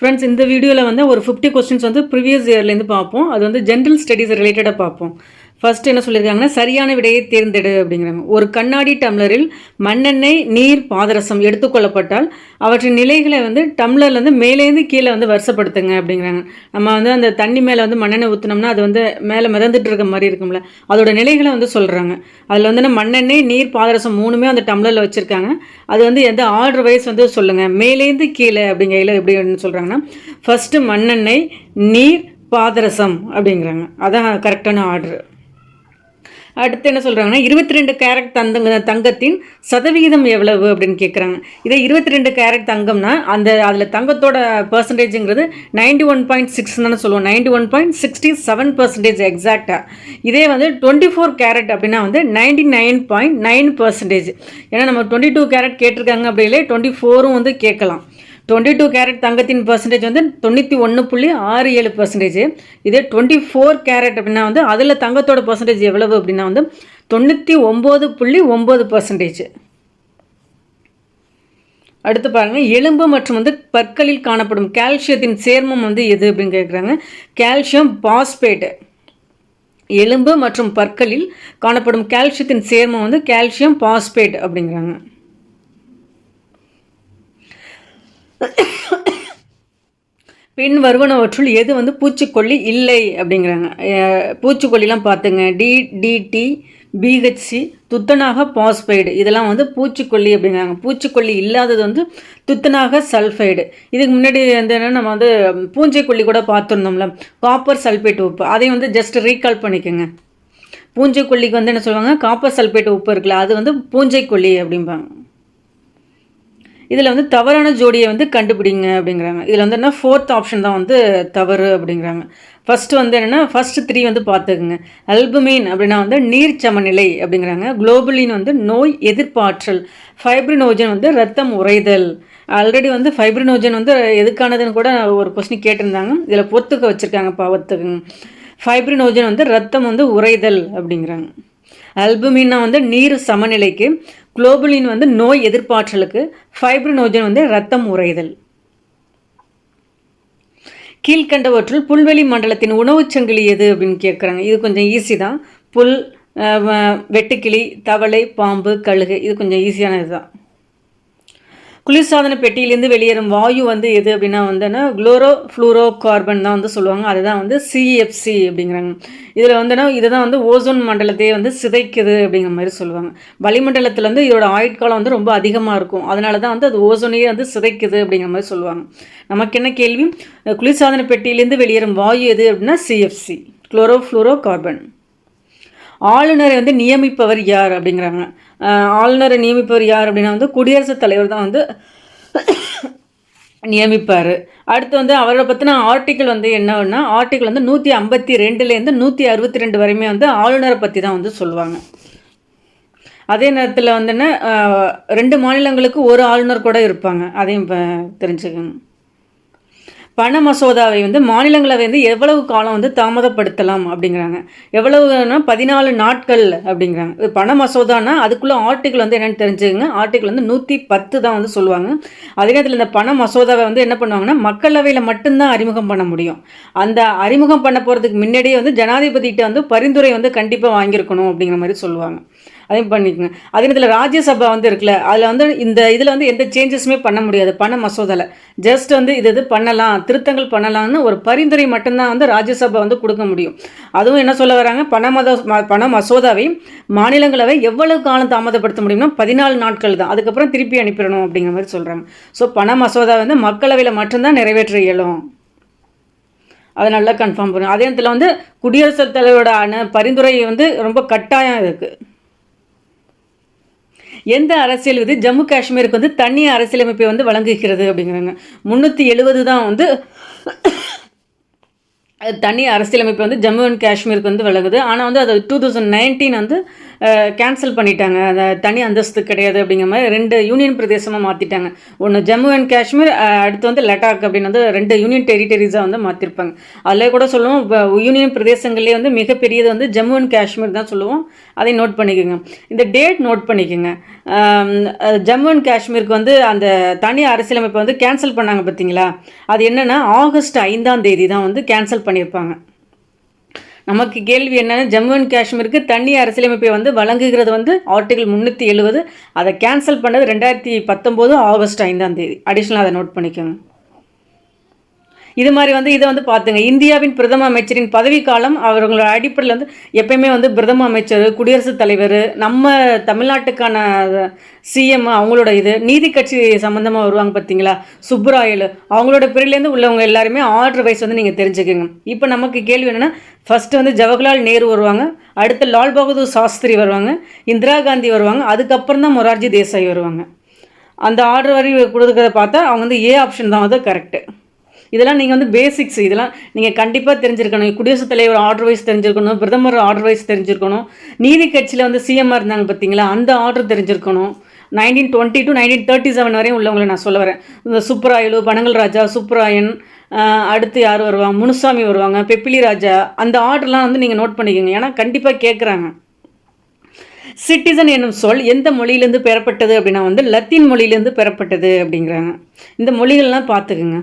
Friends இந்த வீடியோவில் வந்து ஒரு ஃபிஃப்டி கொஸ்டின்ஸ் வந்து ப்ரீவியஸ் இயர்லேருந்து பார்ப்போம். அது வந்து ஜென்ரல் ஸ்டடீஸ் ரிலேட்டடாக பார்ப்போம். ஃபர்ஸ்ட் என்ன சொல்லியிருக்காங்கன்னா சரியான விடையை தேர்ந்தெடு அப்படிங்கிறாங்க ஒரு கண்ணாடி டம்ளரில் மண்ணெண்ணெய் நீர் பாதரசம் எடுத்துக்கொள்ளப்பட்டால் அவற்றின் நிலைகளை வந்து டம்ளர்லேருந்து மேலேருந்து கீழே வந்து வருஷப்படுத்துங்க அப்படிங்கிறாங்க. நம்ம வந்து அந்த தண்ணி மேலே வந்து மண்ணெண்ணெய் ஊற்றினோம்னா அது வந்து மேலே மிதந்துட்டு இருக்க மாதிரி இருக்கும்ல. அதோட நிலைகளை வந்து சொல்கிறாங்க அதில் வந்து மண்ணெண்ணெய் நீர் பாதரசம் மூணுமே அந்த டம்ளரில் வச்சுருக்காங்க. அது வந்து எந்த ஆர்டர் வைஸ் வந்து சொல்லுங்கள் மேலேருந்து கீழே அப்படிங்கையில் எப்படி சொல்கிறாங்கன்னா ஃபஸ்ட்டு மண்ணெண்ணெய் நீர் பாதரசம் அப்படிங்கிறாங்க. அதான் கரெக்டான ஆர்டர் அடுத்து என்ன சொல்கிறாங்கன்னா இருபத்தி ரெண்டு கேரட் தந்தங்க தங்கத்தின் சதவிகிதம் எவ்வளவு அப்படின்னு கேட்குறாங்க இதே இருபத்தி ரெண்டு கேரட் தங்கம்னா அந்த அதில் தங்கத்தோட பர்சன்டேஜுங்கிறது நைன்டி ஒன் பாயிண்ட் சிக்ஸ் தானே சொல்லுவோம். Ninety one point sixty seven percentage எக்ஸாக்டாக இதே வந்து டுவெண்ட்டி ஃபோர் கேரட் அப்படின்னா வந்து ninety nine point nine percentage ஏன்னா நம்ம டுவெண்ட்டி டூ கேரட் கேட்டிருக்காங்க அப்படிலே டுவெண்ட்டி ஃபோரும் வந்து கேட்கலாம். டுவெண்ட்டி டூ கேரட் தங்கத்தின் பர்சன்டேஜ் வந்து தொண்ணூற்றி ஒன்று புள்ளி ஆறு ஏழு பர்சன்டேஜ் இதே டுவெண்ட்டி ஃபோர் கேரட் அப்படின்னா வந்து அதில் தங்கத்தோட பர்சன்டேஜ் எவ்வளவு அப்படின்னா வந்து தொண்ணூற்றி ஒம்பது புள்ளி ஒம்பது பர்சன்டேஜ் அடுத்து பாருங்கள் எலும்பு மற்றும் வந்து பற்களில் காணப்படும் கால்சியத்தின் சேர்மம் வந்து எது அப்படின்னு கேட்குறாங்க கால்சியம் பாஸ்பேட்டு. எலும்பு மற்றும் பற்களில் காணப்படும் கால்சியத்தின் சேர்மம் வந்து கால்சியம் பாஸ்பேட் அப்படிங்கிறாங்க. பின் வருவனவற்றுள் எது வந்து பூச்சிக்கொல்லி இல்லை அப்படிங்கிறாங்க. பூச்சிக்கொல்லிலாம் பார்த்துங்க. டிடிடி பிஹெச்சி துத்தநாக பாஸ்பைடு. இதெல்லாம் வந்து பூச்சிக்கொல்லி அப்படிங்கிறாங்க. பூச்சிக்கொல்லி இல்லாதது வந்து துத்தநாக சல்ஃபைடு இதுக்கு முன்னாடி வந்து என்ன நம்ம வந்து பூஞ்சைக்கொல்லி கூட பார்த்துருந்தோம்ல. காப்பர் சல்ஃபேட் உப்பு. அதையும் வந்து ஜஸ்ட் ரீகால் பண்ணிக்கோங்க. பூஞ்சைக்கொல்லிக்கு வந்து என்ன சொல்லுவாங்க? காப்பர் சல்ஃபேட் உப்பு இருக்குல்ல அது வந்து பூஞ்சைக்கொல்லி அப்படிம்பாங்க. இதில் வந்து தவறான ஜோடியை வந்து கண்டுபிடிங்க அப்படிங்கிறாங்க. இதில் வந்து என்ன ஃபோர்த் ஆப்ஷன் தான் வந்து தவறு அப்படிங்கிறாங்க. ஃபஸ்ட்டு வந்து என்னென்னா ஃபஸ்ட்டு த்ரீ வந்து பார்த்துக்குங்க. அல்புமின் அப்படின்னா வந்து நீர் சமநிலை அப்படிங்கிறாங்க. குளோபலின் வந்து நோய் எதிர்ப்பாற்றல். ஃபைப்ரினோஜன் வந்து ரத்தம் உறைதல். ஆல்ரெடி வந்து ஃபைப்ரினோஜன் வந்து எதுக்கானதுன்னு கூட ஒரு கொஸ்டின் கேட்டிருந்தாங்க. இதில் பொத்துக்க வச்சுருக்காங்க பாவத்துக்குங்க. ஃபைப்ரினோஜன் வந்து ரத்தம் வந்து உறைதல் அப்படிங்கிறாங்க. அல்புமின்னா வந்து நீர் சமநிலைக்கு. குளோபலின் வந்து நோய் எதிர்ப்பாற்றலுக்கு ஃபைப்ரினோஜன் வந்து ரத்தம் உறைதல். கீழ்கண்டவற்றுள் புல்வெளி மண்டலத்தின் உணவுச் சங்கிலி எது அப்படின்னு கேட்குறாங்க இது கொஞ்சம் ஈஸி தான். புல் வெட்டுக்கிளி தவளை பாம்பு கழுகு இது கொஞ்சம் ஈஸியானது தான் குளிர்சாதன பெட்டியிலேருந்து வெளியேறும் வாயு வந்து எது அப்படின்னா வந்துன்னா குளோரோ ஃப்ளூரோ கார்பன் தான் வந்து சொல்லுவாங்க. அதுதான் வந்து சிஎஃப்சி அப்படிங்கிறாங்க. இதில் வந்துன்னா இதுதான் வந்து ஓசோன் மண்டலத்தையே வந்து சிதைக்குது அப்படிங்கிற மாதிரி சொல்லுவாங்க. வளிமண்டலத்தில் வந்து இதோட ஆயுட்காலம் வந்து ரொம்ப அதிகமாக இருக்கும். அதனால தான் வந்து அது ஓசோனையே வந்து சிதைக்குது அப்படிங்கிற மாதிரி சொல்லுவாங்க. நமக்கு என்ன கேள்வி? குளிர்சாதன பெட்டியிலேருந்து வெளியேறும் வாயு எது அப்படின்னா சிஎஃப்சி குளோரோ ஃப்ளூரோ கார்பன் ஆளுநரை வந்து நியமிப்பவர் யார் அப்படிங்கிறாங்க. ஆளுநரை நியமிப்பவர் யார் அப்படின்னா வந்து குடியரசுத் தலைவர் தான் வந்து நியமிப்பார். அடுத்து வந்து அவரை பற்றின ஆர்டிக்கிள் வந்து என்னன்னா ஆர்டிக்கிள் வந்து நூற்றி ஐம்பத்தி ரெண்டுலேருந்து நூற்றி அறுபத்தி ரெண்டு வரையுமே வந்து ஆளுநரை பற்றி தான் வந்து சொல்லுவாங்க. அதே நேரத்தில் வந்துன்னா ரெண்டு மாநிலங்களுக்கு ஒரு ஆளுநர் கூட இருப்பாங்க. அதையும் இப்போ தெரிஞ்சுக்கோங்க. பண மசோதாவை வந்து மாநிலங்களவை வந்து எவ்வளவு காலம் வந்து தாமதப்படுத்தலாம் அப்படிங்கிறாங்க. எவ்வளவுனா பதினாலு நாட்கள் அப்படிங்கிறாங்க. பண மசோதானா அதுக்குள்ளே ஆர்டிக்கல் வந்து என்னென்னு தெரிஞ்சுக்கங்க. ஆர்டிக்கல் வந்து நூற்றி பத்து தான் வந்து சொல்லுவாங்க. அதே நேரத்தில் இந்த பண மசோதாவை வந்து என்ன பண்ணுவாங்கன்னா மக்களவையில் மட்டும்தான் அறிமுகம் பண்ண முடியும். அந்த அறிமுகம் பண்ண போகிறதுக்கு முன்னாடியே வந்து ஜனாதிபதிகிட்ட வந்து பரிந்துரை வந்து கண்டிப்பாக வாங்கியிருக்கணும் அப்படிங்கிற மாதிரி சொல்லுவாங்க. அதையும் பண்ணிக்கோங்க. அதே நேரத்தில் ராஜ்யசபா வந்து இருக்குல்ல அதில் வந்து இந்த இதில் வந்து எந்த சேஞ்சஸுமே பண்ண முடியாது பண மசோதாவில் ஜஸ்ட் வந்து இது இது பண்ணலாம் திருத்தங்கள் பண்ணலாம்னு ஒரு பரிந்துரை மட்டும்தான் வந்து ராஜ்யசபா வந்து கொடுக்க முடியும். அதுவும் என்ன சொல்ல வராங்க? பண மத பண மசோதாவை மாநிலங்களவை எவ்வளவு காலம் தாமதப்படுத்த முடியும்னா பதினாலு நாட்கள் தான். அதுக்கப்புறம் திருப்பி அனுப்பிடணும் அப்படிங்கிற மாதிரி சொல்கிறாங்க ஸோ பண மசோதா வந்து மக்களவையில் மட்டும்தான் நிறைவேற்ற இயலும். அதை நல்லா கன்ஃபார்ம் பண்ணும் அதே நேரத்தில் வந்து குடியரசுத் தலைவரோட அணு- பரிந்துரை வந்து ரொம்ப கட்டாயம் இருக்குது எந்த அரசியல் விதி ஜம்மு காஷ்மீருக்கு வந்து தனி அரசியலமைப்பை வந்து வழங்குகிறது அப்படிங்கிறாங்க. முந்நூற்றி எழுபது தான் வந்து தனி அரசியலமைப்பு வந்து ஜம்மு அண்ட் காஷ்மீருக்கு வந்து விலகுது ஆனால் வந்து அது டூ தௌசண்ட் நைன்டீன் வந்து கேன்சல் பண்ணிட்டாங்க. அந்த தனி அந்தஸ்து கிடையாது அப்படிங்கிற மாதிரி ரெண்டு யூனியன் பிரதேசமாக மாற்றிட்டாங்க ஒன்று ஜம்மு அண்ட் காஷ்மீர் அடுத்து வந்து லடாக் அப்படின்னு வந்து ரெண்டு யூனியன் டெரிட்டரிஸாக வந்து மாற்றிருப்பாங்க அதில் கூட சொல்லுவோம் இப்போ யூனியன் பிரதேசங்கள்லேயே வந்து மிகப்பெரியது வந்து ஜம்மு அண்ட் காஷ்மீர் தான் சொல்லுவோம். அதை நோட் பண்ணிக்கோங்க. இந்த டேட் நோட் பண்ணிக்கோங்க. ஜம்மு அண்ட் காஷ்மீருக்கு வந்து அந்த தனி அரசியலமைப்பை வந்து கேன்சல் பண்ணாங்க பார்த்தீங்களா? அது என்னென்னா ஆகஸ்ட் ஐந்தாம் தேதி தான் வந்து கேன்சல் பண்ணியிருப்பாங்க. நமக்கு கேள்வி என்னென்னா ஜம்மு அண்ட் காஷ்மீருக்கு தனி அரசியலமைப்பை வந்து வழங்குகிறது வந்து ஆர்டிகல் முந்நூற்றி எழுபது அதை கேன்சல் பண்ணது ரெண்டாயிரத்தி பத்தொம்போது ஆகஸ்ட் ஐந்தாம் தேதி. அடிஷ்னலாக அதை நோட் பண்ணிக்கோங்க. இது மாதிரி வந்து இதை வந்து பார்த்துங்க. இந்தியாவின் பிரதம அமைச்சரின் பதவிக்காலம் அவர்களோட அடிப்படையில் வந்து எப்பயுமே வந்து பிரதம அமைச்சர் குடியரசுத் தலைவர் நம்ம தமிழ்நாட்டுக்கான சிஎம் அவங்களோட இது நீதி கட்சி சம்மந்தமாக வருவாங்க பார்த்தீங்களா? சுப்ராயல் அவங்களோட பிரிலேருந்து உள்ளவங்க எல்லாருமே ஆர்டர் வைஸ் வந்து நீங்கள் தெரிஞ்சுக்கோங்க. இப்போ நமக்கு கேள்வி என்னென்னா ஃபஸ்ட்டு வந்து ஜவஹர்லால் நேரு வருவாங்க அடுத்து லால் பகதூர் சாஸ்திரி வருவாங்க இந்திரா காந்தி வருவாங்க அதுக்கப்புறம் தான் மொரார்ஜி தேசாய் வருவாங்க. அந்த ஆர்டர் வரி கொடுக்குறத பார்த்தா அவங்க வந்து ஏ ஆப்ஷன் தான் வந்து கரெக்டு இதெல்லாம் நீங்கள் வந்து பேசிக்ஸ் இதெல்லாம் நீங்கள் கண்டிப்பாக தெரிஞ்சிருக்கணும். குடியரசுத் தலைவர் ஆர்டர் வைஸ் தெரிஞ்சிருக்கணும் பிரதமர் ஆர்டர் வைஸ் தெரிஞ்சிருக்கணும். நீதி கட்சியில் வந்து சிஎம்ஆர் இருந்தாங்க பார்த்தீங்களா அந்த ஆர்டர் தெரிஞ்சிருக்கணும். Nineteen twenty to nineteen thirty seven வரையும் உள்ளவங்களை நான் சொல்ல வரேன். இந்த சுப்ராயலு பனங்கல் ராஜா சுப்ராயன் அடுத்து யார் வருவாங்க முனுசாமி வருவாங்க. பெப்பிலி ராஜா அந்த ஆர்டர்லாம் வந்து நீங்கள் நோட் பண்ணிக்கோங்க. ஏன்னா கண்டிப்பாக கேட்குறாங்க சிட்டிசன் என்னும் சொல் எந்த மொழியிலேருந்து பெறப்பட்டது அப்படின்னா வந்து லத்தீன் மொழியிலேருந்து பெறப்பட்டது அப்படிங்கிறாங்க. இந்த மொழிகள்லாம் பார்த்துக்குங்க.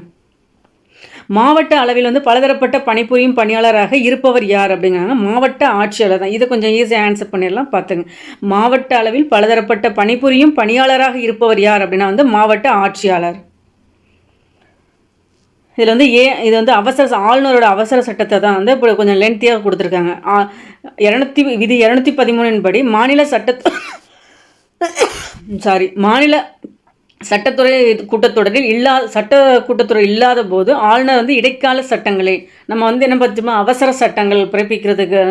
மாவட்ட அளவில் வந்து பலதரப்பட்ட பணிபுரியும் பணியாளராக இருப்பவர் யார் அப்படிங்கிறாங்க மாவட்ட ஆட்சியாளர் தான். இதை கொஞ்சம் ஈஸியாக ஆன்சர் பண்ணிடலாம் பார்த்துங்க மாவட்ட அளவில் பலதரப்பட்ட பணிபுரியும் பணியாளராக இருப்பவர் யார் அப்படின்னா வந்து மாவட்ட ஆட்சியாளர். இதில் வந்து ஏ இது வந்து அவசர ஆளுநரோட அவசர சட்டத்தை தான் வந்து இப்போ கொஞ்சம் லென்த்தியாக கொடுத்துருக்காங்க. இரநூத்தி விதி இரநூத்தி பதிமூணின் படி மாநில சட்ட சாரி மாநில சட்டத்துறை கூட்டத்தொடரில் இல்லா சட்ட கூட்டத்துறை இல்லாத போது ஆளுநர் வந்து இடைக்கால சட்டங்களை நம்ம வந்து என்ன பார்த்தோமா அவசர சட்டங்கள் பிறப்பிக்கிறதுக்கு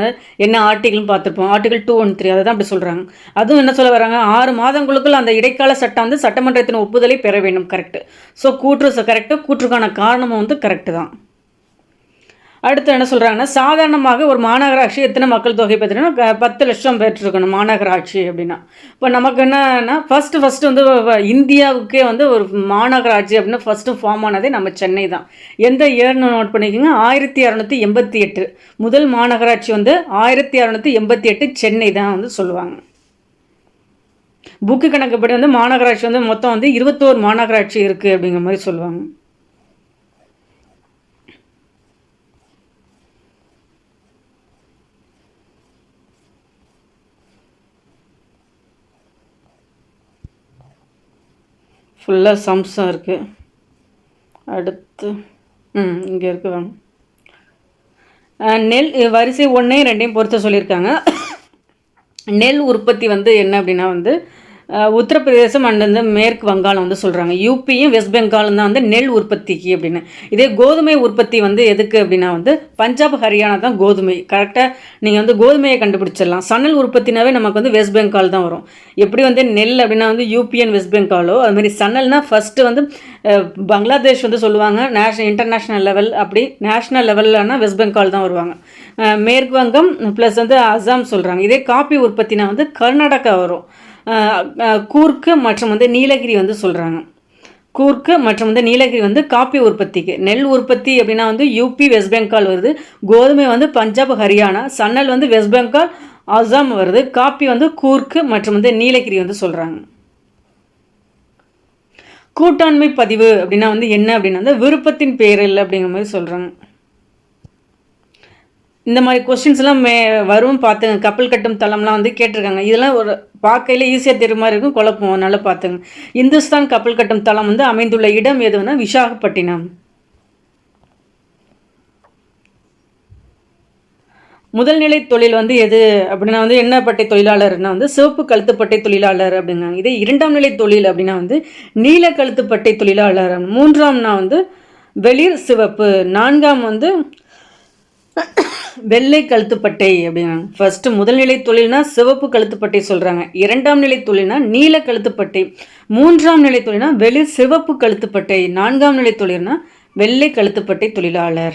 என்ன ஆர்டிகல்னு பார்த்துருப்போம். ஆர்டிகல் டூ ஒன் த்ரீ அதை தான் அப்படி சொல்கிறாங்க அதுவும் என்ன சொல்ல வராங்க? ஆறு மாதங்களுக்குள் அந்த இடைக்கால சட்டம் வந்து சட்டமன்றத்தின் ஒப்புதலை பெற வேண்டும். கரெக்டு ஸோ கூற்று கரெக்டு கூற்றுக்கான காரணமும் வந்து கரெக்டு தான். அடுத்து என்ன சொல்கிறாங்கன்னா சாதாரணமாக ஒரு மாநகராட்சி எத்தனை மக்கள் தொகை பார்த்தீங்கன்னா பத்து லட்சம் பெற்றிருக்கணும் மாநகராட்சி அப்படின்னா. இப்போ நமக்கு என்னன்னா ஃபஸ்ட்டு ஃபஸ்ட்டு வந்து இந்தியாவுக்கே வந்து ஒரு மாநகராட்சி அப்படின்னு ஃபஸ்ட்டு ஃபார்ம் ஆனதே நம்ம சென்னை தான். எந்த இயர்னு நோட் பண்ணிக்கோங்க? ஆயிரத்தி இரநூத்தி எண்பத்தி எட்டு. முதல் மாநகராட்சி வந்து ஆயிரத்தி இரநூத்தி எண்பத்தி எட்டு சென்னை தான் வந்து சொல்லுவாங்க. புக்கு கணக்குப்படி வந்து மாநகராட்சி வந்து மொத்தம் வந்து இருபத்தோரு மாநகராட்சி இருக்குது அப்படிங்கிற மாதிரி சொல்லுவாங்க. ஃபுல்லாக சம்சம் இருக்குது அடுத்து ம் இங்கே இருக்கு வாங்க நெல் வரிசை ஒன்றையும் ரெண்டையும் பொறுத்த சொல்லியிருக்காங்க. நெல் உற்பத்தி வந்து என்ன அப்படின்னா வந்து உத்தரப்பிரதேசம் அண்ட் வந்து மேற்கு வங்காளம் வந்து சொல்கிறாங்க யூபியும் வெஸ்ட் பெங்காலும் தான் வந்து நெல் உற்பத்திக்கு அப்படின்னு. இதே கோதுமை உற்பத்தி வந்து எதுக்கு அப்படின்னா வந்து பஞ்சாப் ஹரியானா தான் கோதுமை. கரெக்டாக நீங்கள் வந்து கோதுமையை கண்டுபிடிச்சிடலாம். சணல் உற்பத்தினாவே நமக்கு வந்து வெஸ்ட் பெங்கால் தான் வரும். எப்படி வந்து நெல் அப்படின்னா வந்து யூபிஎன் வெஸ்ட் பெங்காலோ அதுமாரி மாதிரி சணல்னா ஃபஸ்ட்டு வந்து பங்களாதேஷ் வந்து சொல்லுவாங்க. நேஷனல் இன்டர்நேஷ்னல் லெவல் அப்படி நேஷ்னல் லெவல்லனா வெஸ்ட் பெங்கால் தான் வருவாங்க. மேற்கு வங்கம் ப்ளஸ் வந்து அசாம் சொல்கிறாங்க இதே காப்பி உற்பத்தினா வந்து கர்நாடகா வரும். கூர்க்கு மற்றும் வந்து நீலகிரி வந்து சொல்கிறாங்க கூர்க்கு மற்றும் வந்து நீலகிரி வந்து காப்பி உற்பத்திக்கு. நெல் உற்பத்தி அப்படின்னா வந்து யூபி வெஸ்ட் பெங்கால் வருது. கோதுமை வந்து பஞ்சாப் ஹரியானா. சன்னல் வந்து வெஸ்ட் பெங்கால் அசாம் வருது. காப்பி வந்து கூர்க்கு மற்றும் வந்து நீலகிரி வந்து சொல்கிறாங்க கூட்டாண்மை பதிவு அப்படின்னா வந்து என்ன அப்படின்னா வந்து விருப்பத்தின் பேரில் அப்படிங்கிற மாதிரி சொல்கிறாங்க இந்த மாதிரி கொஸ்டின்ஸ்லாம் மே வரும் பார்த்துங்க கப்பல் கட்டும் தளம்லாம் வந்து கேட்டிருக்காங்க. இதெல்லாம் ஒரு பார்க்கையில் ஈஸியாக தெரியும் மாதிரி இருக்கும். குழப்பம். அதனால் பார்த்துங்க இந்துஸ்தான் கப்பல் கட்டும் தளம் வந்து அமைந்துள்ள இடம் எதுன்னா விசாகப்பட்டினம். முதல்நிலை தொழில் வந்து எது அப்படின்னா வந்து என்ன பட்டை தொழிலாளர்னா வந்து சிவப்பு கழுத்துப்பட்டை தொழிலாளர் அப்படிங்கிறாங்க. இதே இரண்டாம் நிலை தொழில் அப்படின்னா வந்து நீல கழுத்துப்பட்டை தொழிலாளர். மூன்றாம்னா வந்து வெளிர் சிவப்பு. நான்காம் வந்து வெள்ளை கழுத்துப்பட்டை அப்படின்னா ஃபர்ஸ்ட் முதல்நிலை தொழில்னா சிவப்பு கழுத்துப்பட்டை சொல்கிறாங்க இரண்டாம் நிலை தொழில்னா நீல கழுத்துப்பட்டை மூன்றாம் நிலை தொழில்னா வெளி சிவப்பு கழுத்துப்பட்டை நான்காம் நிலை தொழில்னா வெள்ளை கழுத்துப்பட்டை தொழிலாளர்.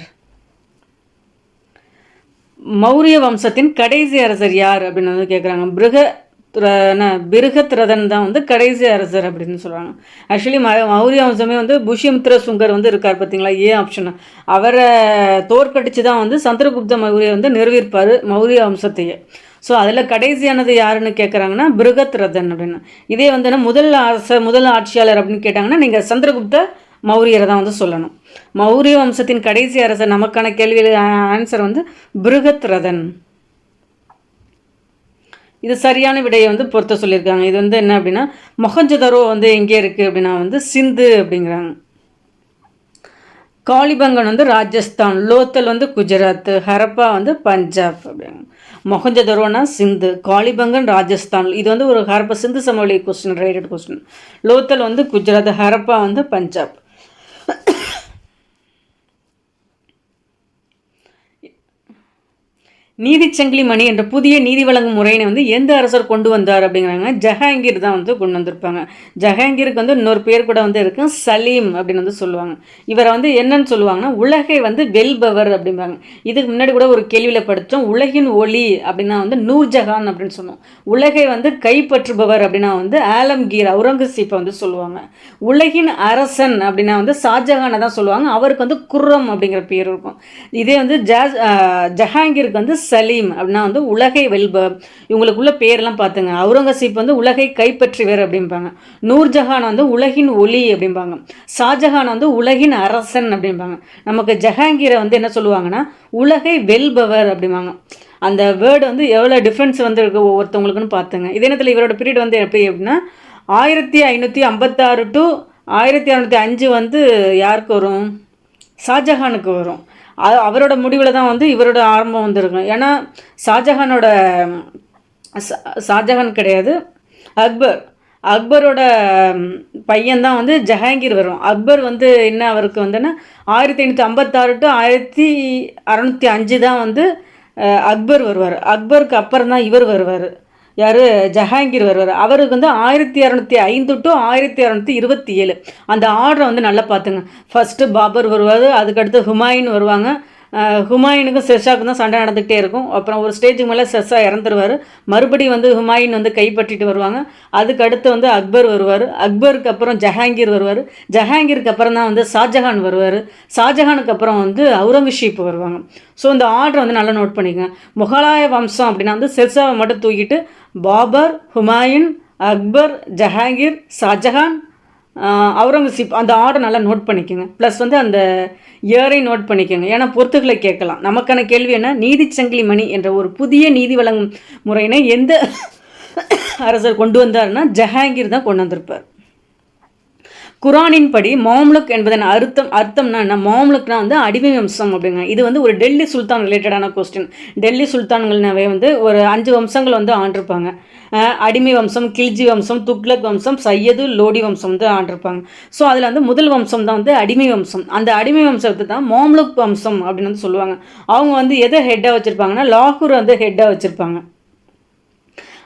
மௌரிய வம்சத்தின் கடைசி அரசர் யார் அப்படின்னு வந்து கேட்குறாங்க பிருக பிருகத்ரதன் தான் வந்து கடைசி அரசர் அப்படின்னு சொல்கிறாங்க ஆக்சுவலி ம மௌரிய வம்சமே வந்து புஷ்யமித்ர சுங்கர் வந்து இருக்கார் பார்த்தீங்களா? ஏ ஆப்ஷன் அவரை தோற்கடிச்சு தான் வந்து சந்திரகுப்த மௌரிய வந்து நிறுவியிருப்பார் மௌரிய வம்சத்தையே. ஸோ அதில் கடைசியானது யாருன்னு கேட்குறாங்கன்னா பிருகத் ரதன் அப்படின்னு. இதே வந்து என்ன முதல் அரசர் முதல் ஆட்சியாளர் அப்படின்னு கேட்டாங்கன்னா நீங்கள் சந்திரகுப்த மௌரியரை தான் வந்து சொல்லணும். மௌரிய வம்சத்தின் கடைசி அரசர் நமக்கான கேள்வியில் ஆன்சர் வந்து பிருகத் ரதன் இது சரியான விடையை வந்து பொறுத்த சொல்லியிருக்காங்க. இது வந்து என்ன அப்படின்னா மொஹஞ்சதரோ வந்து எங்கே இருக்குது அப்படின்னா வந்து சிந்து அப்படிங்கிறாங்க. காளிபங்கன் வந்து ராஜஸ்தான் லோத்தல் வந்து குஜராத் ஹரப்பா வந்து பஞ்சாப் அப்படிங்க மொஹஞ்சதரோனா சிந்து காளிபங்கன் ராஜஸ்தான். இது வந்து ஒரு ஹரப்பா சிந்து சமவெளி கொஸ்டின் ரைடட் கொஸ்டின் லோத்தல் வந்து குஜராத் ஹரப்பா வந்து பஞ்சாப். நீதிச்சங்கிலி மணி என்ற புதிய நீதி வழங்கும் முறையினை வந்து எந்த அரசர் கொண்டு வந்தார் அப்படிங்கிறாங்க ஜஹாங்கீர் தான் வந்து கொண்டு வந்திருப்பாங்க. ஜஹாங்கீருக்கு வந்து இன்னொரு பேர் கூட வந்து இருக்கு சலீம் அப்படின்னு வந்து சொல்லுவாங்க. இவரை வந்து என்னன்னு சொல்லுவாங்கன்னா உலகை வந்து வெல்பவர் அப்படிம்பாங்க. இதுக்கு முன்னாடி கூட ஒரு கேள்வியில் படித்தோம் உலகின் ஒளி அப்படின்னா வந்து நூர்ஜஹான் அப்படின்னு சொன்னோம். உலகை வந்து கைப்பற்றுபவர் அப்படின்னா வந்து ஆலம்கீர் அவுரங்கசீப்பை வந்து சொல்லுவாங்க. உலகின் அரசன் அப்படின்னா வந்து ஷாஜஹானை தான் சொல்லுவாங்க. அவருக்கு வந்து குர்ரம் அப்படிங்கிற பேர் இருக்கும். இதே வந்து ஜஹாங்கீருக்கு வந்து சலீம் அப்படின்னா வந்து உலகை வெல்ப. இவங்களுக்குள்ள பேரெல்லாம் பார்த்துங்க அவுரங்கசீப் வந்து உலகை கைப்பற்றிவர் அப்படிம்பாங்க. நூர்ஜஹான் வந்து உலகின் ஒளி அப்படிம்பாங்க. ஷாஜஹான் வந்து உலகின் அரசன் அப்படிம்பாங்க. நமக்கு ஜஹாங்கீரை வந்து என்ன சொல்லுவாங்கன்னா உலகை வெல்பவர் அப்படிம்பாங்க. அந்த வேர்டு வந்து எவ்வளோ டிஃப்ரென்ஸ் வந்து இருக்கு ஒவ்வொருத்தவங்களுக்குன்னு பார்த்துங்க இதே நேரத்தில் இவரோட பீரியட் வந்து எப்படி அப்படின்னா ஆயிரத்தி ஐநூற்றி ஐம்பத்தாறு டு ஆயிரத்தி அறநூற்றி அஞ்சு வந்து யாருக்கு வரும்? ஷாஜஹானுக்கு வரும். அவரோட முடிவில் தான் வந்து இவரோட ஆரம்பம் வந்துருக்கும். ஏன்னா ஷாஜஹானோட ஷாஜஹான் கிடையாது அக்பர். அக்பரோட பையன்தான் வந்து ஜஹாங்கீர் வரும். அக்பர் வந்து என்ன அவருக்கு வந்துன்னா ஆயிரத்தி ஐநூற்றி ஐம்பத்தாறு டு ஆயிரத்தி அறநூற்றி அஞ்சு தான் வந்து அக்பர் வருவார். அக்பருக்கு அப்புறம் தான் இவர் வருவார். யார்? ஜஹாங்கீர் வருவார். அவருக்கு வந்து ஆயிரத்தி இரநூத்தி ஐந்து டு ஆயிரத்தி இரநூத்தி இருபத்தி ஏழு. அந்த ஆர்டரை வந்து நல்லா பார்த்துங்க. ஃபஸ்ட்டு பாபர் வருவார் அதுக்கடுத்து ஹுமாயூன் வருவாங்க. ஹுமாயூனுக்கும் ஷெர்ஷாவுக்கும் தான் சண்டை நடந்துகிட்டே இருக்கும். அப்புறம் ஒரு ஸ்டேஜுக்கு மேலே ஷெர்ஷா இறந்துருவார். மறுபடியும் வந்து ஹுமாயூன் வந்து கைப்பற்றிட்டு வருவாங்க. அதுக்கு அடுத்து வந்து அக்பர் வருவார். அக்பருக்கு அப்புறம் ஜஹாங்கீர் வருவார். ஜஹாங்கீருக்கு அப்புறம் தான் வந்து ஷாஜஹான் வருவார். ஷாஜஹானுக்கு அப்புறம் வந்து அவுரங்கசீப் வருவாங்க. ஸோ இந்த ஆர்டர் வந்து நல்லா நோட் பண்ணிக்கோங்க. முகலாய வம்சம் அப்படின்னா வந்து ஷெர்ஷாவை மட்டும் தூக்கிட்டு பாபர் ஹுமாயூன் அக்பர் ஜஹாங்கீர் ஷாஜஹான் அவுரங்கசீப் அந்த ஆர்டர் நல்லா நோட் பண்ணிக்கோங்க. ப்ளஸ் வந்து அந்த இயரை நோட் பண்ணிக்கோங்க. ஏன்னா பொறுத்துக்களை கேட்கலாம். நமக்கான கேள்வி என்ன? நீதி சங்கிலி மணி என்ற ஒரு புதிய நீதி வழங்கும் முறையினை எந்த அரசர் கொண்டு வந்தார்னா ஜஹாங்கீர் தான் கொண்டு வந்திருப்பார். குரானின் படி மாம்லுக் என்பதன் அர்த்தம் அர்த்தம்னா என்ன? மாம்லுக்னா வந்து அடிமை வம்சம் அப்படிங்க. இது வந்து ஒரு டெல்லி சுல்தான் ரிலேட்டடான கொஸ்டின் டெல்லி சுல்தான்கள்னாவே வந்து ஒரு அஞ்சு வம்சங்கள் வந்து ஆண்டிருப்பாங்க. அடிமை வம்சம் கில்ஜி வம்சம் துக்லக் வம்சம் சையது லோடி வம்சம் வந்து ஆண்டிருப்பாங்க. ஸோ அதில் வந்து முதல் வம்சம் தான் வந்து அடிமை வம்சம். அந்த அடிமை வம்சத்தை தான் மாம்லுக் வம்சம் அப்படின்னு வந்து சொல்லுவாங்க. அவங்க வந்து எதை ஹெட்டாக வச்சுருப்பாங்கன்னா லாகூர் வந்து ஹெட்டாக வச்சுருப்பாங்க.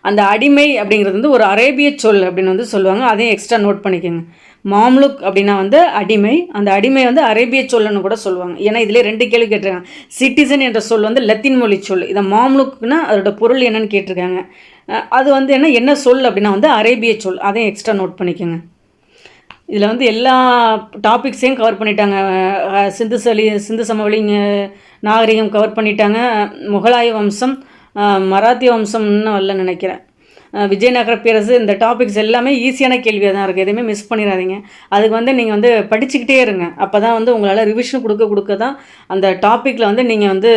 அந்த அடிமை அப்படிங்கிறது வந்து ஒரு அரேபிய சொல் அப்படின்னு வந்து சொல்லுவாங்க. அதையும் எக்ஸ்ட்ரா நோட் பண்ணிக்கோங்க. மாம்லுக் அப்படின்னா வந்து அடிமை. அந்த அடிமை வந்து அரேபிய சொல்லுன்னு கூட சொல்லுவாங்க. ஏன்னா இதிலே ரெண்டு கேள்வி கேட்டிருக்காங்க. சிட்டிசன் என்ற சொல் வந்து லத்தீன் மொழி சொல். இதை மாம்லுக்குன்னா அதோட பொருள் என்னன்னு கேட்டிருக்காங்க. அது வந்து என்ன என்ன சொல் அப்படின்னா வந்து அரேபிய சொல். அதையும் எக்ஸ்ட்ரா நோட் பண்ணிக்கோங்க. இதில் வந்து எல்லா டாபிக்ஸையும் கவர் பண்ணிட்டாங்க. சிந்து சலி சிந்து சமவெளி நாகரிகம் கவர் பண்ணிட்டாங்க. முகலாய வம்சம் மராத்திய வம்சம்னு வரல நினைக்கிறேன். விஜயநகர பேரரசு இந்த டாபிக்ஸ் எல்லாமே ஈஸியான கேள்வியாக தான் இருக்குது எதுவுமே மிஸ் பண்ணிடாதீங்க. அதுக்கு வந்து நீங்கள் வந்து படிச்சுக்கிட்டே இருங்க. அப்போ தான் வந்து உங்களால் ரிவிஷன் கொடுக்க கொடுக்க தான் அந்த டாப்பிக்கில் வந்து நீங்கள் வந்து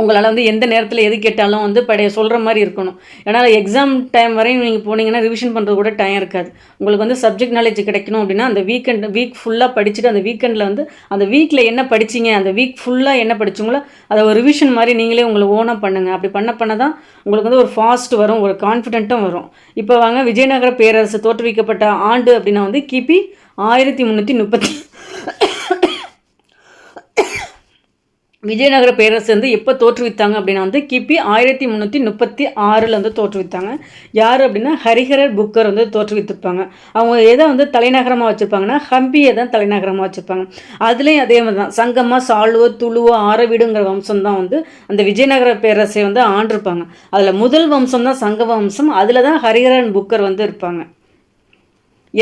உங்களால் வந்து எந்த நேரத்தில் எது கேட்டாலும் வந்து படைய சொல்கிற மாதிரி இருக்கணும். ஏன்னா எக்ஸாம் டைம் வரையும் நீங்கள் போனீங்கன்னா ரிவிஷன் பண்ணுறது கூட டைம் இருக்காது. உங்களுக்கு வந்து சப்ஜெக்ட் நாலேஜ் கிடைக்கணும் அப்படின்னா அந்த வீக்கெண்ட் வீக் ஃபுல்லாக படிச்சுட்டு அந்த வீக்கெண்டில் வந்து அந்த வீக்கில் என்ன படிச்சிங்க அந்த வீக் ஃபுல்லாக என்ன படிச்சிங்களோ அதை ஒரு ரிவிஷன் மாதிரி நீங்களே உங்களை ஓனாக பண்ணுங்கள் அப்படி பண்ண பண்ண தான் உங்களுக்கு வந்து ஒரு ஃபாஸ்ட் வரும் ஒரு கான்ஃபிடென்ட்டும் வரும். இப்போ வாங்க விஜயநகர பேரரசு தோற்றுவிக்கப்பட்ட ஆண்டு அப்படின்னா வந்து கிபி ஆயிரத்தி முந்நூற்றி முப்பத்தி விஜயநகர பேரரசு வந்து எப்போ தோற்றுவித்தாங்க அப்படின்னா வந்து கிபி ஆயிரத்தி முந்நூற்றி முப்பத்தி ஆறில் வந்து தோற்றுவித்தாங்க. யார் அப்படின்னா ஹரிஹரர் புக்கர் வந்து தோற்றுவித்திருப்பாங்க. அவங்க எதை வந்து தலைநகரமாக வச்சுருப்பாங்கன்னா ஹம்பியை தான் தலைநகரமாக வச்சுருப்பாங்க. அதுலேயும் அதே மாதிரி தான் சங்கமாக சாளுவ துளுவோ ஆரவீடுங்கிற வம்சம் தான் வந்து அந்த விஜயநகர பேரரசை வந்து ஆண்டிருப்பாங்க. அதில் முதல் வம்சம் தான் சங்க வம்சம். அதில் தான் ஹரிஹரன் புக்கர் வந்து இருப்பாங்க.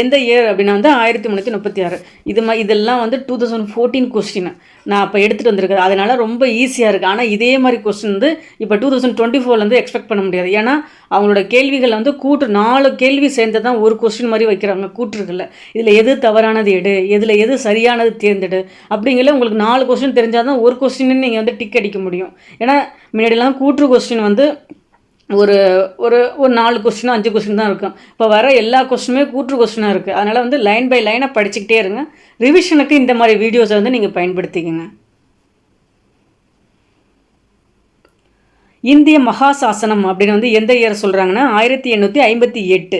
எந்த இயர் அப்படின்னா வந்து ஆயிரத்தி முந்நூற்றி முப்பத்தி ஆறு. இது மா இதெல்லாம் வந்து டூ தௌசண்ட் ஃபோர்டீன் கொஸ்டின் நான் அப்போ எடுத்துகிட்டு வந்திருக்கேன். அதனால் ரொம்ப ஈஸியாக இருக்குது ஆனால் இதே மாதிரி கொஸ்டின் வந்து இப்போ டூ தௌசண்ட் டுவெண்ட்டி ஃபோர்லேருந்து எக்ஸ்பெக்ட் பண்ண முடியாது. ஏன்னா அவங்களோட கேள்விகள் வந்து கூட்டு நாலு கேள்வி சேர்ந்து தான் ஒரு கொஸ்டின் மாதிரி வைக்கிறாங்க. கூட்டுருக்குல்ல இதில் எது தவறானது எடு. இதில் எது சரியானது தேர்ந்தெடு. அப்படிங்கிற உங்களுக்கு நாலு கொஸ்டின் தெரிஞ்சால் தான் ஒரு கொஸ்டின்னு நீங்கள் வந்து டிக் அடிக்க முடியும். ஏன்னா முன்னாடிலாம் கூற்று கொஸ்டின் வந்து ஒரு ஒரு ஒரு நாலு கொஸ்டின் அஞ்சு கொஸ்டின் தான் இருக்கும். இப்போ வர எல்லா கொஸ்டினுமே கூற்று கொஸ்டினாக இருக்குது அதனால் வந்து லைன் பை லைனாக படிச்சுக்கிட்டே இருங்க. ரிவிஷனுக்கு இந்த மாதிரி வீடியோஸை வந்து நீங்கள் பயன்படுத்திக்கங்க. இந்திய மகாசாசனம் அப்படின்னு வந்து எந்த இயர் சொல்கிறாங்கன்னா ஆயிரத்தி எண்ணூற்றி ஐம்பத்தி எட்டு.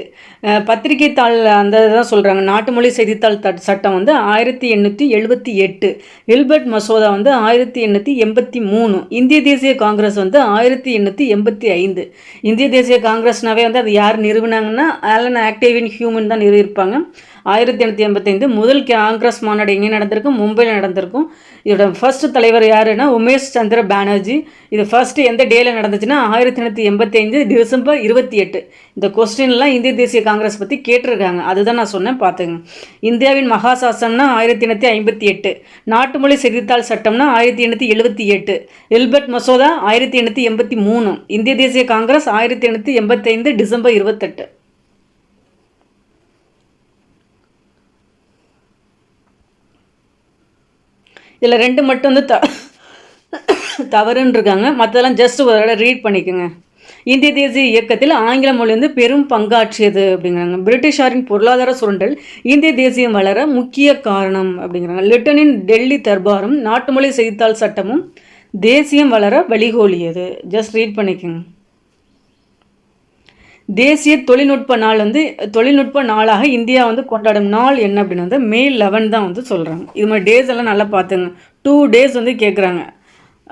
பத்திரிகை தாள் அந்த தான் சொல்கிறாங்க நாட்டு மொழி செய்தித்தாள் த சட்டம் வந்து ஆயிரத்தி எண்ணூற்றி எழுபத்தி எட்டு. வில்பர்ட் மசோதா வந்து ஆயிரத்தி எண்ணூற்றி எண்பத்தி மூணு. இந்திய தேசிய காங்கிரஸ் வந்து ஆயிரத்தி எண்ணூற்றி எண்பத்தி ஐந்து. இந்திய தேசிய காங்கிரஸ்னாவே வந்து அது யார் நிறுவினாங்கன்னா ஆலன் ஆக்டேவின் ஹியூமன் தான் நிறுவியிருப்பாங்க ஆயிரத்தி எண்ணூற்றி எண்பத்தைந்து முதல் காங்கிரஸ் மாநாடு எங்கே நடந்திருக்கும்? மும்பையில் நடந்திருக்கும். இதோட ஃபர்ஸ்ட் தலைவர் யாருன்னா உமேஷ் சந்திர பானர்ஜி. இது ஃபர்ஸ்ட் எந்த டேல நடந்துச்சுன்னா ஆயிரத்தி எண்ணூற்றி எண்பத்தைந்து டிசம்பர் இருபத்தி எட்டு. இந்த கொஸ்டின்லாம் இந்திய தேசிய காங்கிரஸ் பற்றி கேட்டிருக்காங்க. அதுதான் நான் சொன்னேன் பார்த்துங்க. இந்தியாவின் மகாசாசனம்னா ஆயிரத்தி எண்ணூற்றி ஐம்பத்தி எட்டு. நாட்டு மொழி செய்தித்தாள் சட்டம்னா ஆயிரத்தி எண்ணூற்றி எழுபத்தி எட்டு. எல்பர்ட் மசோதா ஆயிரத்தி எண்ணூற்றி எண்பத்தி மூணு. இந்திய தேசிய காங்கிரஸ் ஆயிரத்தி எண்ணூற்றி எண்பத்தைந்து டிசம்பர் இருபத்தெட்டு. இதில் ரெண்டு மட்டும் வந்து த தவறுன்னு இருக்காங்க மற்றதெல்லாம் ஜஸ்ட் ஒரு தடவை ரீட் பண்ணிக்கோங்க. இந்திய தேசிய இயக்கத்தில் ஆங்கில மொழி வந்து பெரும் பங்காற்றியது அப்படிங்கிறாங்க. பிரிட்டிஷாரின் பொருளாதார சுரண்டல் இந்திய தேசியம் வளர முக்கிய காரணம் அப்படிங்கிறாங்க. லிட்டனின் டெல்லி தர்பாரும் நாட்டு மொழி செய்தித்தாள் சட்டமும் தேசியம் வளர வழிகோலியது. ஜஸ்ட் ரீட் பண்ணிக்கோங்க. தேசிய தொழில்நுட்ப நாள் வந்து தொழில்நுட்ப நாளாக இந்தியா வந்து கொண்டாடும் நாள் என்ன அப்படின்னு வந்து மே லெவன் தான் வந்து சொல்கிறாங்க இது மாதிரி டேஸ் எல்லாம் நல்லா பார்த்துங்க. டூ டேஸ் வந்து கேட்குறாங்க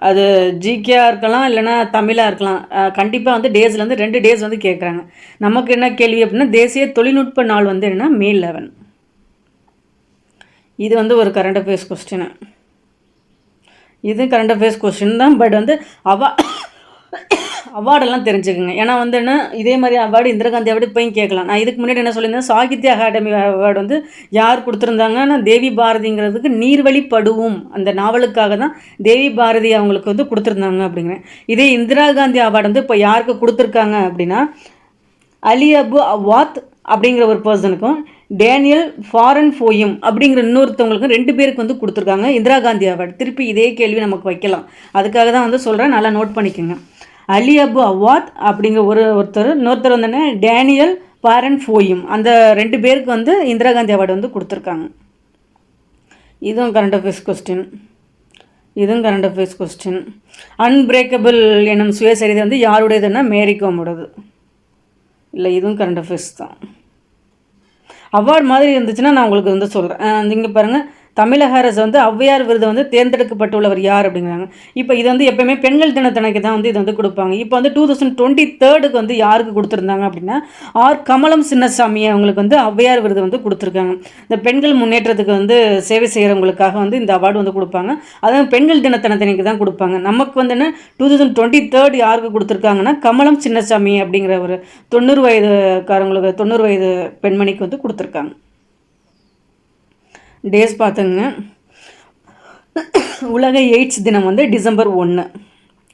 அது ஜிகேயாக இருக்கலாம் இல்லைனா தமிழாக இருக்கலாம். கண்டிப்பாக வந்து டேஸ்லேருந்து ரெண்டு டேஸ் வந்து கேட்குறாங்க நமக்கு என்ன கேள்வி அப்படின்னா தேசிய தொழில்நுட்ப நாள் வந்து என்னென்னா மே லெவன் இது வந்து ஒரு கரண்ட் அஃபேர்ஸ் கொஸ்டின் இது கரண்ட் அஃபேர்ஸ் கொஸ்டின் தான் பட் வந்து அவ அவார்டெல்லாம் தெரிஞ்சுக்குங்க. ஏன்னா வந்து என்ன இதே மாதிரி அவார்டு இந்திரா காந்தி அவார்டு இப்போயும் கேட்கலாம். நான் இதுக்கு முன்னாடி என்ன சொல்லியிருந்தேன் சாகித்ய அகாடமி அவார்டு வந்து யார் கொடுத்துருந்தாங்கன்னா தேவி பாரதிங்கிறதுக்கு நீர்வழிப்படுவோம். படுவும் அந்த நாவலுக்காக தான் தேவி பாரதி அவங்களுக்கு வந்து கொடுத்துருந்தாங்க அப்படிங்கிறேன். இதே இந்திரா காந்தி அவார்டு வந்து இப்போ யாருக்கு கொடுத்துருக்காங்க அப்படின்னா அலி அபு அவாத் அப்படிங்கிற ஒரு பர்சனுக்கும் டேனியல் ஃபாரன் ஃபோயும் அப்படிங்கிற இன்னொருத்தவங்களுக்கும் ரெண்டு பேருக்கு வந்து கொடுத்துருக்காங்க இந்திரா காந்தி அவார்டு திருப்பி இதே கேள்வி நமக்கு வைக்கலாம். அதுக்காக தான் வந்து சொல்கிறேன் நல்லா நோட் பண்ணிக்கோங்க. அலி அபு அவாத் அப்படிங்கிற ஒரு ஒருத்தர் இன்னொருத்தர் வந்து டேனியல் பாரன் ஃபோயும். அந்த ரெண்டு பேருக்கு வந்து இந்திரா காந்தி அவார்டு வந்து கொடுத்துருக்காங்க. இதுவும் கரண்ட் அஃபேர்ஸ் கொஸ்டின் இதுவும் கரண்ட் அஃபேர்ஸ் கொஸ்டின் அன்பிரேக்கபிள் எனும் சுயசரிதை வந்து யாருடையதுன்னா மேரிகோமோடது இல்லை இதுவும் கரண்ட் அஃபேர்ஸ் தான். அவார்டு மாதிரி இருந்துச்சுன்னா நான் உங்களுக்கு வந்து சொல்கிறேன் இங்கே பாருங்கள் தமிழக அரசு வந்து ஔவையார் விருது வந்து தேர்ந்தெடுக்கப்பட்டுள்ளவர் யார் அப்படிங்கிறாங்க. இப்போ இது வந்து எப்பயுமே பெண்கள் தினத்தனைக்கு தான் வந்து இது வந்து கொடுப்பாங்க. இப்போ வந்து டூ தௌசண்ட் டுவெண்ட்டி தேர்டுக்கு வந்து யாருக்கு கொடுத்துருந்தாங்க அப்படின்னா ஆர். கமலம் சின்னசாமி அவங்களுக்கு வந்து ஔவையார் விருது வந்து கொடுத்துருக்காங்க. இந்த பெண்கள் முன்னேற்றத்துக்கு வந்து சேவை செய்கிறவங்களுக்காக வந்து இந்த அவார்டு வந்து கொடுப்பாங்க. அதுவும் பெண்கள் தினத்தனத்தனைக்கு தான் கொடுப்பாங்க. நமக்கு வந்து என்ன டூ தௌசண்ட் டுவெண்ட்டி தேர்ட் யாருக்கு கொடுத்துருக்காங்கன்னா கமலம் சின்னசாமி அப்படிங்கிற ஒரு தொண்ணூறு வயதுக்காரங்களுக்கு தொண்ணூறு வயது பெண்மணிக்கு வந்து கொடுத்துருக்காங்க. டேஸ் பார்த்துங்க உலக எய்ட்ஸ் தினம் வந்து டிசம்பர் ஒன்று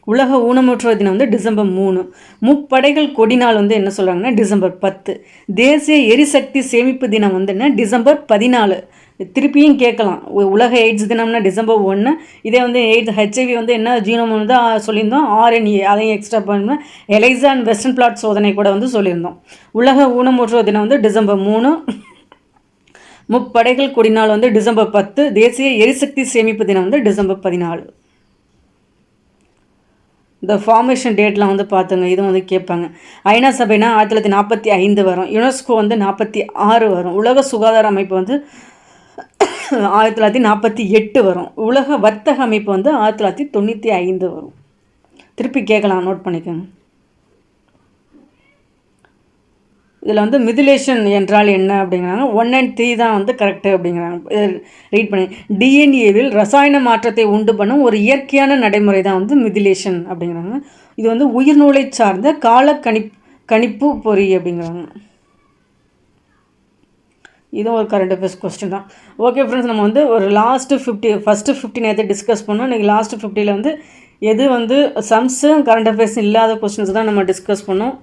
உலக ஊனமுற்றோர் தினம் வந்து டிசம்பர் மூணு. முப்படைகள் கொடி நாள் வந்து என்ன சொல்கிறாங்கன்னா டிசம்பர் பத்து. தேசிய எரிசக்தி சேமிப்பு தினம் வந்து என்ன? டிசம்பர் பதினாலு. திருப்பியும் கேட்கலாம். உலக எய்ட்ஸ் தினம்னா டிசம்பர் ஒன்று இதே வந்து எய்ட்ஸ் ஹெச்ஐவி வந்து என்ன ஜீனோம் வந்து சொல்லியிருந்தோம். ஆர்என்ஏ அதையும் எக்ஸ்ட்ரா பண்ண. எலைசா அண்ட் வெஸ்டர்ன் பிளாட் சோதனை கூட வந்து சொல்லியிருந்தோம். உலக ஊனமுற்றோர் தினம் வந்து டிசம்பர் மூணு. முப்படைகள் கொடிநாள் வந்து டிசம்பர் பத்து தேசிய எரிசக்தி சேமிப்பு தினம் வந்து டிசம்பர் பதினாலு. இந்த ஃபார்மேஷன் டேட்லாம் வந்து பார்த்துங்க இதுவும் வந்து கேட்பாங்க ஐநா சபைனா ஆயிரத்தி தொள்ளாயிரத்தி நாற்பத்தி ஐந்து வரும். யுனெஸ்கோ வந்து நாற்பத்தி ஆறு வரும். உலக சுகாதார அமைப்பு வந்து ஆயிரத்தி தொள்ளாயிரத்தி நாற்பத்தி எட்டு வரும். உலக வர்த்தக அமைப்பு வந்து ஆயிரத்தி தொள்ளாயிரத்தி தொண்ணூற்றி ஐந்து வரும். திருப்பி கேட்கலாம் நோட் பண்ணிக்கோங்க. இதில் வந்து மிதிலேஷன் என்றால் என்ன அப்படிங்கிறாங்க? ஒன் அண்ட் த்ரீ தான் வந்து கரெக்டு அப்படிங்கிறாங்க. ரீட் பண்ணி. டிஎன்ஏவில் ரசாயன மாற்றத்தை உண்டு பண்ணும் ஒரு இயற்கையான நடைமுறை தான் வந்து மிதிலேஷன் அப்படிங்கிறாங்க. இது வந்து உயிர்நூலை சார்ந்த கால கணிப் கணிப்பு பொறி அப்படிங்கிறாங்க. இதுவும் ஒரு கரண்ட் அஃபேர்ஸ் கொஸ்டின் தான். ஓகே ஃப்ரெண்ட்ஸ் நம்ம வந்து ஒரு லாஸ்ட்டு ஃபிஃப்டி ஃபஸ்ட்டு ஃபிஃப்டி நேரத்தை டிஸ்கஸ் பண்ணோம். இன்றைக்கி லாஸ்ட்டு ஃபிஃப்டியில் வந்து எது வந்து சம்ஸும் கரண்ட் அஃபேர்ஸ் இல்லாத கொஸ்டின்ஸ் தான் நம்ம டிஸ்கஸ் பண்ணோம்.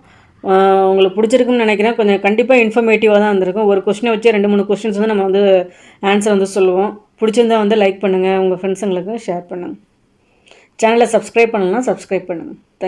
உங்களுக்கு பிடிச்சிருக்குன்னு நினைக்கிறேன். கொஞ்சம் கண்டிப்பாக இன்ஃபர்மேட்டிவாக தான் இருந்திருக்கும் ஒரு கொஸ்டினை வச்சு ரெண்டு மூணு கொஸ்டின்ஸ் வந்து நம்ம வந்து ஆன்சர் வந்து சொல்லுவோம். பிடிச்சிருந்தா வந்து லைக் பண்ணுங்கள் உங்கள் ஃப்ரெண்ட்ஸுங்களுக்கு ஷேர் பண்ணுங்கள் சேனலை சப்ஸ்கிரைப் பண்ணலாம் சப்ஸ்கிரைப் பண்ணுங்கள் தேங்க்